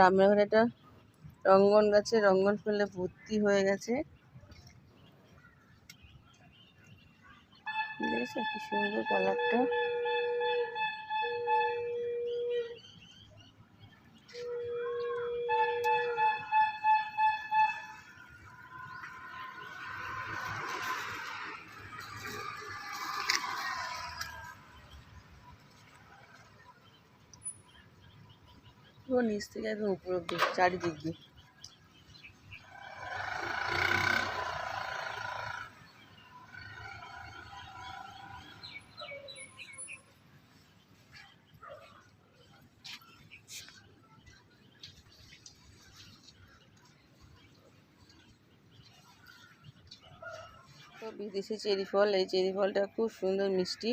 রান্নাঘরে একটা রঙ্গন গাছে রঙ্গন ফুলে ভর্তি হয়ে গেছে। দেখেছ কি সুন্দর কালারটা পুরো নিচ থেকে একদম উপর অব্দি চারিদিক। দিয়ে বিদেশি চেরি ফল, এই চেরি ফলটা খুব সুন্দর মিষ্টি।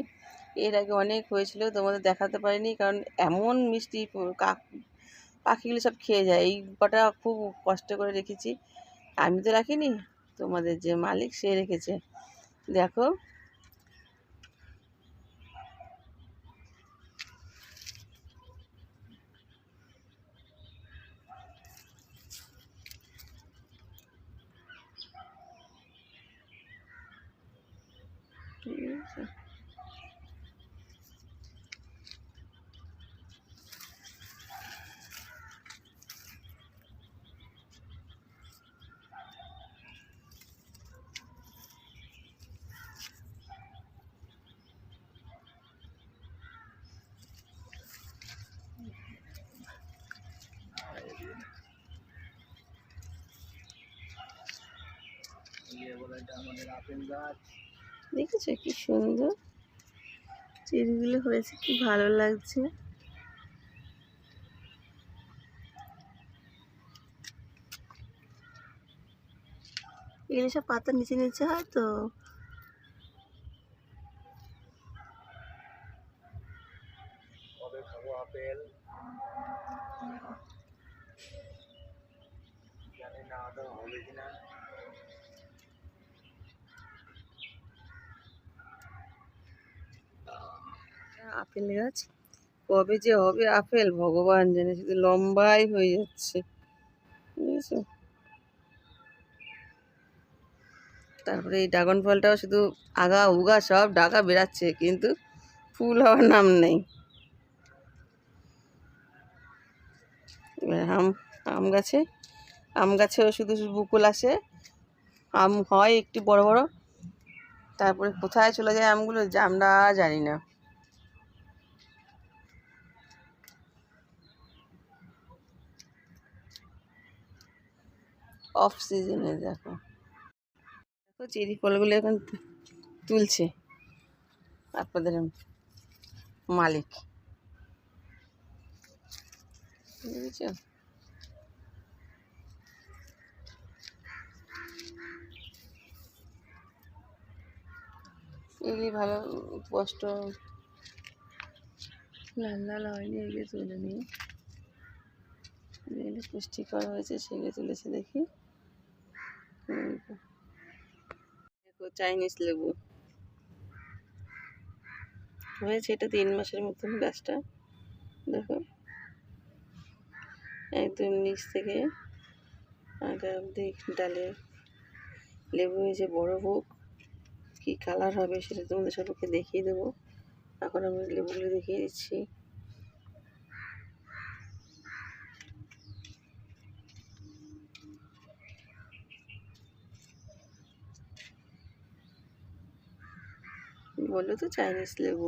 এর আগে অনেক হয়েছিল, তোমাদের দেখাতে পারিনি, কারণ এমন মিষ্টি কাক পাখিগুলো সব খেয়ে যায়। এই কটা খুব কষ্ট করে রেখেছি। আমি তো রাখিনি, তোমাদের যে মালিক সে রেখেছে। দেখো। ঠিক আছে দেখেছ কি সুন্দর? চেরিগুলো হয়েছে কি ভালো লাগছে। এগুলো সব পাতার নিচে নিচে হয় তো? আপেল? জানি না আদৌ হবে কিনা। আপেল গাছ। কবে যে হবে আপেল, ভগবান জানে, শুধু লম্বাই হয়ে যাচ্ছে। তারপরে এই ড্রাগন ফলটাও শুধু আগা উগা সব ডাকা বেরাচ্ছে কিন্তু ফুল হওয়ার নাম নেই। এবার আম আম গাছে, আম গাছেও শুধু বুকুল আসে। আম হয় একটু বড় বড়। তারপরে কোথায় চলে যায় আমগুলো আমরা জানি না। অফ সিজনে দেখো। দেখো চেরি ফলগুলো এখন তুলছে। আপনাদের মালিক। বুঝেছ? এগুলি ভালো, কষ্ট। লাল লাল হয়নি এগুলো তুলে নিই যেগুলো পুষ্টিকর হয়েছে সেগুলো তুলেছে দেখি। চাইনিজ লেবু। হয়েছে এটা তিন মাসের মতন গাছটা। দেখো। একদম নিচ থেকে আগা অব্দি ডালে লেবু হয়েছে বড় হোক, কী কালার হবে সেটা তোমাদের সবাইকে দেখিয়ে দেবো। এখন আমি লেবুগুলো দেখিয়ে দিচ্ছি। বলল তো চাইনিজ লেবু।